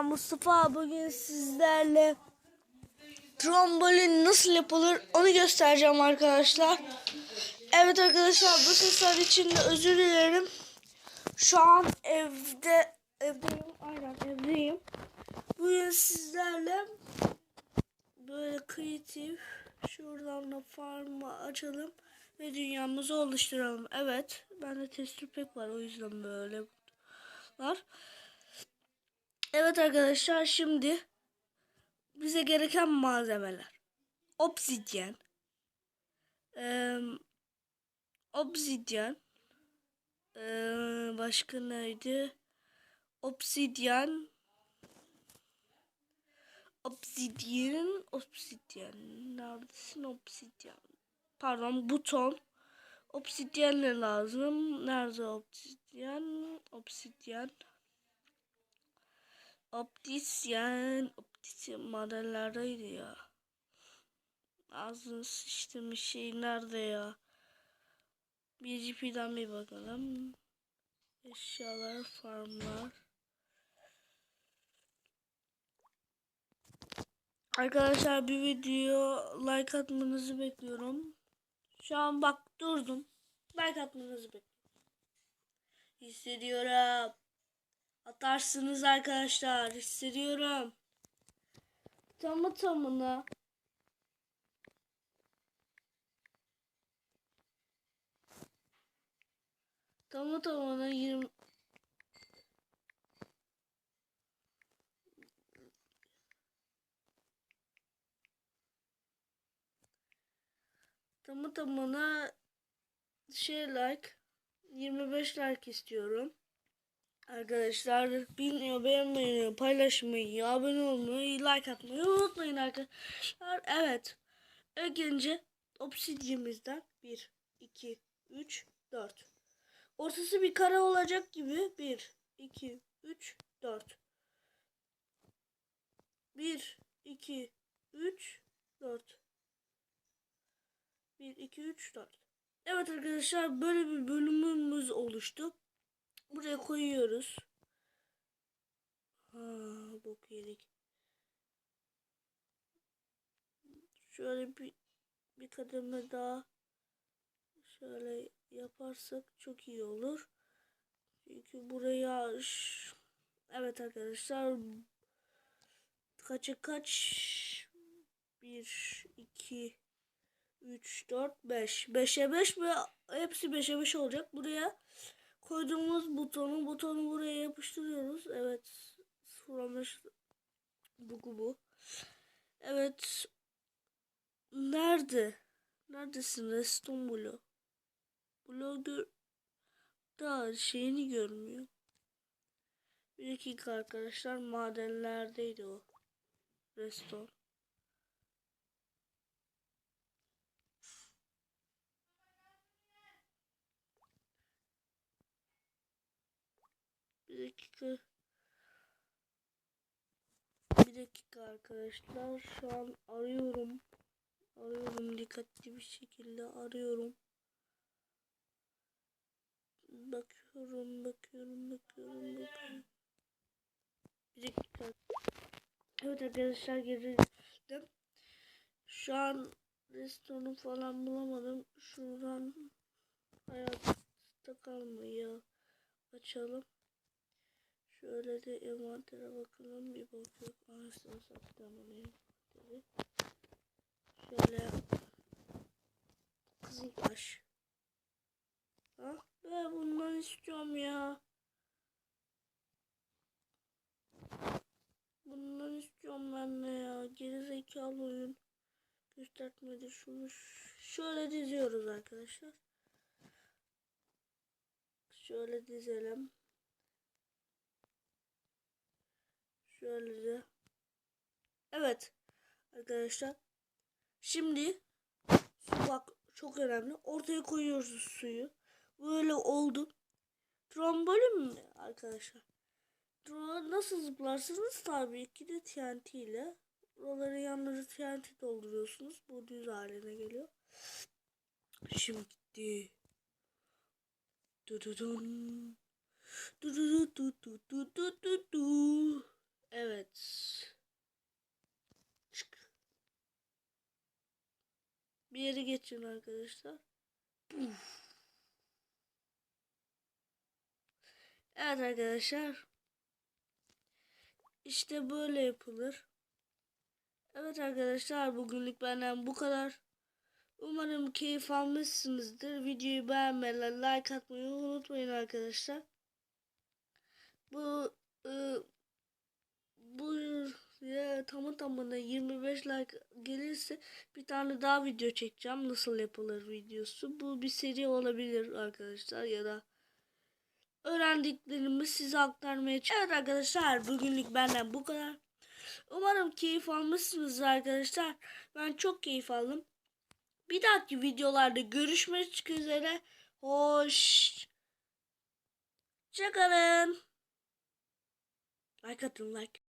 ben Mustafa. Bugün sizlerle trombolin nasıl yapılır onu göstereceğim arkadaşlar. Evet arkadaşlar bu sesler için de özür dilerim. Şu an evde evdeyim. Aynen evdeyim. Bugün sizlerle böyle kreatif şuradan da farmı açalım ve dünyamızı oluşturalım. Evet. Bende test pek var o yüzden böyle var. Evet arkadaşlar şimdi bize gereken malzemeler. Obsidyen. Ee, obsidyen. Ee, başka neydi? Obsidyen. Obsidyen. Obsidyen. Neredesin obsidyen? Pardon buton. Obsidyen ne lazım? Nerede obsidyen? Obsidyen. Optisyen. Optisyen modellerdeydi ya. Ağzını sıçtırmış şey nerede ya? Bir GP'den bir bakalım. Eşyalar, farmlar. Arkadaşlar bir video like atmanızı bekliyorum. Şu an bak durdum. Like atmanızı bekliyorum. Hissediyorum. Atarsınız arkadaşlar. Hissediyorum. Tamı tamına. Tamı tamına 20 Tamı tamına şey like 25 like istiyorum. Arkadaşlar bilmiyor beğenmeyi, paylaşmayı, abone olmayı, like atmayı unutmayın arkadaşlar. Evet. Önce obsidyemizden 1, 2, 3, 4. Ortası bir kare olacak gibi 1, 2, 3, 4. 1, 2, 3, 4. 1, 2, 3, 4. Evet arkadaşlar böyle bir bölümümüz oluştu. Buraya koyuyoruz. Ha, bok yedik. Şöyle bir bir kademe daha şöyle yaparsak çok iyi olur. Çünkü buraya evet arkadaşlar kaça kaç 1 2 3 4 5 5'e 5 ve hepsi 5'e 5 olacak. Buraya koyduğumuz butonu butonu buraya yapıştırıyoruz. Evet. 015 bu bu. Evet. Nerede? Neredesin Reston? Blue gör daha şeyini görmüyor. Bir dakika arkadaşlar madenlerdeydi o. Reston. Dakika. Bir dakika arkadaşlar. Şu an arıyorum. Arıyorum dikkatli bir şekilde arıyorum. Bakıyorum, bakıyorum, bakıyorum, bakıyorum. Bir dakika. Evet arkadaşlar geldim. Şu an restoranı falan bulamadım. Şuradan hayatta kalmayı açalım. Şöyle de envantere bakalım. Bir bok yok. Anasını sattım onu. Şöyle kızıl taş. Ha? Ben bundan istiyorum ya. Bundan istiyorum ben de ya. Geri zekalı oyun. Göstermedi şunu. Şöyle diziyoruz arkadaşlar. Şöyle dizelim. Şöyle. Evet. Arkadaşlar. Şimdi su bak çok önemli. Ortaya koyuyoruz suyu. Böyle oldu. Trombolin mi arkadaşlar? Nasıl zıplarsınız? Tabii ki de TNT ile. Buraları yanları TNT dolduruyorsunuz. Bu düz haline geliyor. Şimdi gitti. Du du dun. Du du du du du du du du. Evet. Çık. Bir yere geçin arkadaşlar. Puf. Evet arkadaşlar. İşte böyle yapılır. Evet arkadaşlar bugünlük benden bu kadar. Umarım keyif almışsınızdır. Videoyu beğenmeyi, like atmayı unutmayın arkadaşlar. Bu ıı, bu ya tamı tamına 25 like gelirse bir tane daha video çekeceğim. Nasıl yapılır videosu. Bu bir seri olabilir arkadaşlar ya da öğrendiklerimi size aktarmaya çalışıyorum. Evet arkadaşlar bugünlük benden bu kadar. Umarım keyif almışsınız arkadaşlar. Ben çok keyif aldım. Bir dahaki videolarda görüşmek üzere. Hoş. Çakalın. Like atın like.